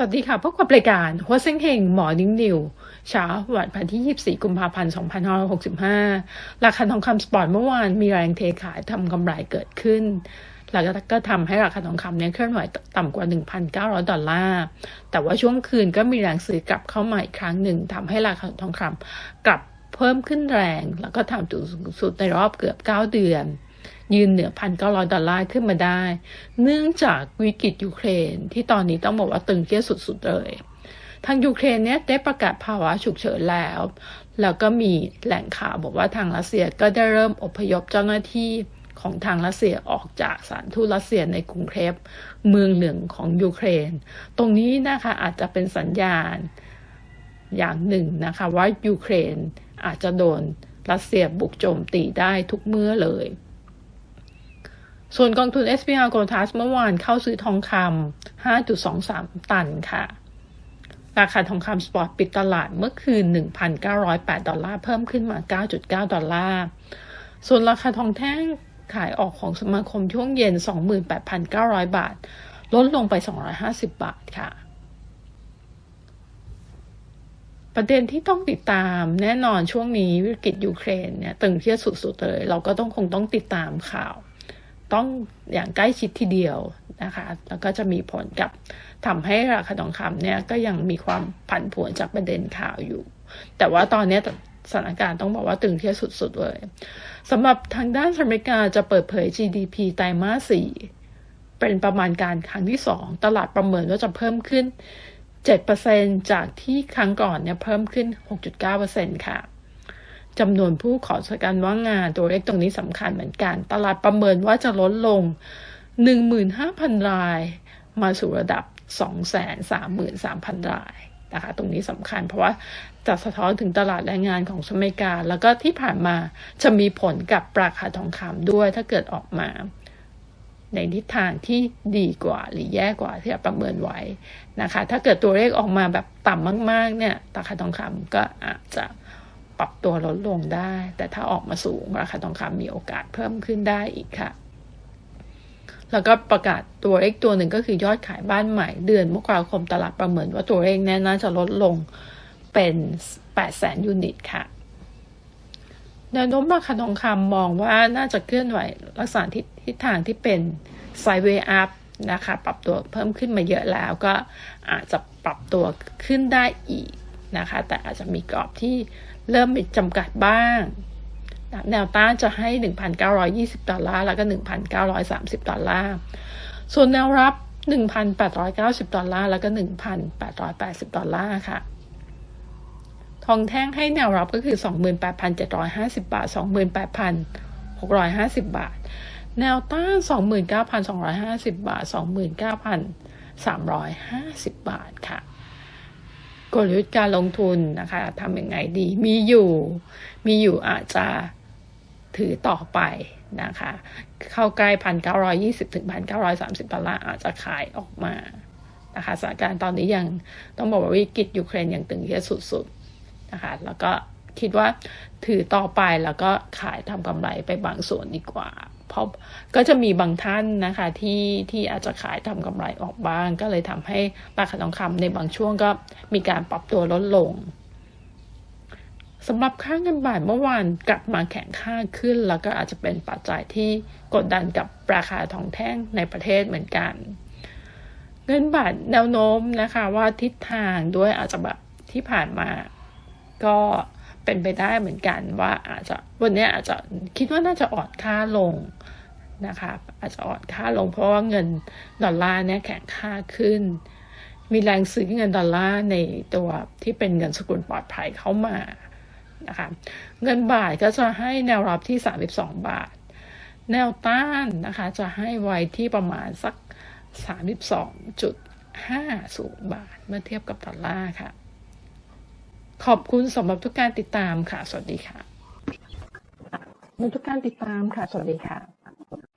สวัสดีค่ะพบกับรายการหัวเซ็งเฮงหมอนิ่งนิวเช้าวันพันที่ 24 กุมภาพันธ์ 2565 ราคาทองคำสปอร์ตเมื่อวานมีแรงเทขายทำกำไรเกิดขึ้นแล้วก็ทำให้ราคาทองคำเนี่ยเคลื่อนไหวต่ำกว่า 1,900 ดอลลาร์ แต่ว่าช่วงคืนก็มีแรงซื้อกลับเข้ามาอีกครั้งหนึ่งทำให้ราคาทองคำกลับเพิ่มขึ้นแรง แล้วก็ทำจุดสูงสุดในรอบเกือบ 9 เดือน ยืนเหนือพันเก้าร้อยดอลลาร์ขึ้นมาได้ เนื่องจากวิกฤตยูเครนที่ตอนนี้ต้องบอกว่าตึงเครียดสุดๆเลยทางยูเครนเนี่ยได้ประกาศภาวะฉุกเฉินแล้ว แล้วก็มีแหล่งข่าวบอกว่าทางรัสเซียก็ได้เริ่มอพยพเจ้าหน้าที่ของทางรัสเซียออกจากสานทูตรัสเซียในกรุงเทพเมืองหลืองของยูเครน ตรงนี้นะคะอาจจะเป็นสัญญาณอย่างหนึ่งนะคะว่ายูเครนอาจจะโดนรัสเซียบุกโจมตีได้ทุกเมื่อเลย ส่วนกองทุน SPR Gold Trust เมื่อวานเข้าซื้อทองคำ 5.23 ตันค่ะ ราคาทองคำสปอร์ตปิดตลาดเมื่อคืน 1,908 ดอลลาร์เพิ่มขึ้นมา 9.9 ดอลลาร์ ส่วนราคาทองแท่งขายออกของสมาคมช่วงเย็น 28,900 บาท ลดลงไป 250 บาทค่ะ ประเด็นที่ต้องติดตามแน่นอนช่วงนี้วิกฤตยูเครนเนี่ยตึงเครียดสุดๆเลย เราก็ต้องคงต้องติดตามข่าว ต้องอย่างใกล้ชิดทีเดียวนะคะ แล้วก็จะมีผลกับทำให้ราคาทองคำเนี่ยก็ยังมีความผันผวนจากประเด็นข่าวอยู่ แต่ว่าตอนนี้สถานการณ์ต้องบอกว่าตึงเครียดสุด ๆ เลยสำหรับทางด้านสหรัฐอเมริกาจะเปิดเผย GDP ไตรมาสสี่เป็นประมาณการครั้งที่สองตลาดประเมินว่าจะเพิ่มขึ้น 7%จากที่ครั้งก่อนเนี่ยเพิ่มขึ้น 6.9%ค่ะ จำนวนผู้ขอสการว่างงาน ตัวเลขตรงนี้สำคัญเหมือนกัน ตลาดประเมินว่าจะลดลง 15,000 ราย มาสู่ระดับ 233,000 รายนะคะตรงนี้สำคัญเพราะว่าจะสะท้อนถึงตลาดแรงงานของอเมริกา แล้วก็ที่ผ่านมาจะมีผลกับราคาทองคำด้วยถ้าเกิดออกมา ในทิศทางที่ดีกว่าหรือแย่กว่าที่ประเมินไว้นะคะ ถ้าเกิดตัวเลขออกมาแบบต่ำมาก ๆ เนี่ยราคาทองคำก็อาจจะ ปรับตัวลดลงได้ แต่ถ้าออกมาสูงราคาทองคำมีโอกาสเพิ่มขึ้นได้อีกค่ะ แล้วก็ประกาศตัวเลขตัวหนึ่งก็คือยอดขายบ้านใหม่ เดือนมกราคมตลาดประเมินว่าตัวเลขแน่น่าจะลดลงเป็น8แสนยูนิตค่ะแนวโน้มราคาทองคำมองว่าน่าจะเคลื่อนไหวลักษณะทิศทางที่เป็นไซเวย์อัพนะคะปรับตัวเพิ่มขึ้นมาเยอะแล้วก็อาจจะปรับตัวขึ้นได้อีกนะคะ แต่อาจจะมีกรอบที่ เริ่มมีจำกัดบ้าง แนวต้านจะให้ 1,920 ดอลลาร์ แล้วก็ 1,930 ดอลลาร์ ส่วนแนวรับ 1,890 ดอลลาร์ แล้วก็ 1,880 ดอลลาร์ค่ะ ทองแท่งให้แนวรับก็คือ 28,750 บาท 28,650 บาท แนวต้าน 29,250 บาท 29,350 บาทค่ะ กลยุทธ์การลงทุนนะคะทำยังไงดี มีอยู่ มีอยู่อาจจะถือต่อไปนะคะ เข้าใกล้พันเก้าร้อยี่สิบถึงพันเก้าร้อยสามสิบดอลลาร์อาจจะขายออกมานะคะสถานการณ์ตอนนี้ยังต้องบอกว่าวิกฤตยูเครนยังตึงเครียดสุดๆนะคะแล้วก็ คิดว่าถือต่อไปแล้วก็ขายทำกำไรไปบางส่วนดีกว่าเพราะก็จะมีบางท่านนะคะที่ที่อาจจะขายทำกำไรออกบ้าง ก็เลยทำให้ราคาทองคำในบางช่วงก็มีการปรับตัวลดลงสำหรับค่าเงินบาทเมื่อวานกลับมาแข็งค่าขึ้น แล้วก็อาจจะเป็นปัจจัยที่กดดันกับราคาทองแท่งในประเทศเหมือนกัน เงินบาทแนวโน้มนะคะว่าทิศทางด้วยอาจจะแบบที่ผ่านมาก็ เป็นไปได้เหมือนกันว่าอาจจะวันนี้อาจจะคิดว่าน่าจะอ่อนค่าลงนะคะอาจจะอ่อนค่าลงเพราะว่าเงินดอลลาร์เนี่ยแข็งค่าขึ้น มีแรงซื้อเงินดอลลาร์ในตัวที่เป็นเงินสกุลปลอดภัยเข้ามานะคะเงินบาทก็จะให้แนวรับที่ 32 บาท แนวต้านนะคะจะให้ไว้ที่ประมาณสัก 32.50 บาท เมื่อเทียบกับดอลลาร์ค่ะ ขอบคุณสำหรับทุกการติดตามค่ะ สวัสดีค่ะทุกการติดตามค่ะ สวัสดีค่ะ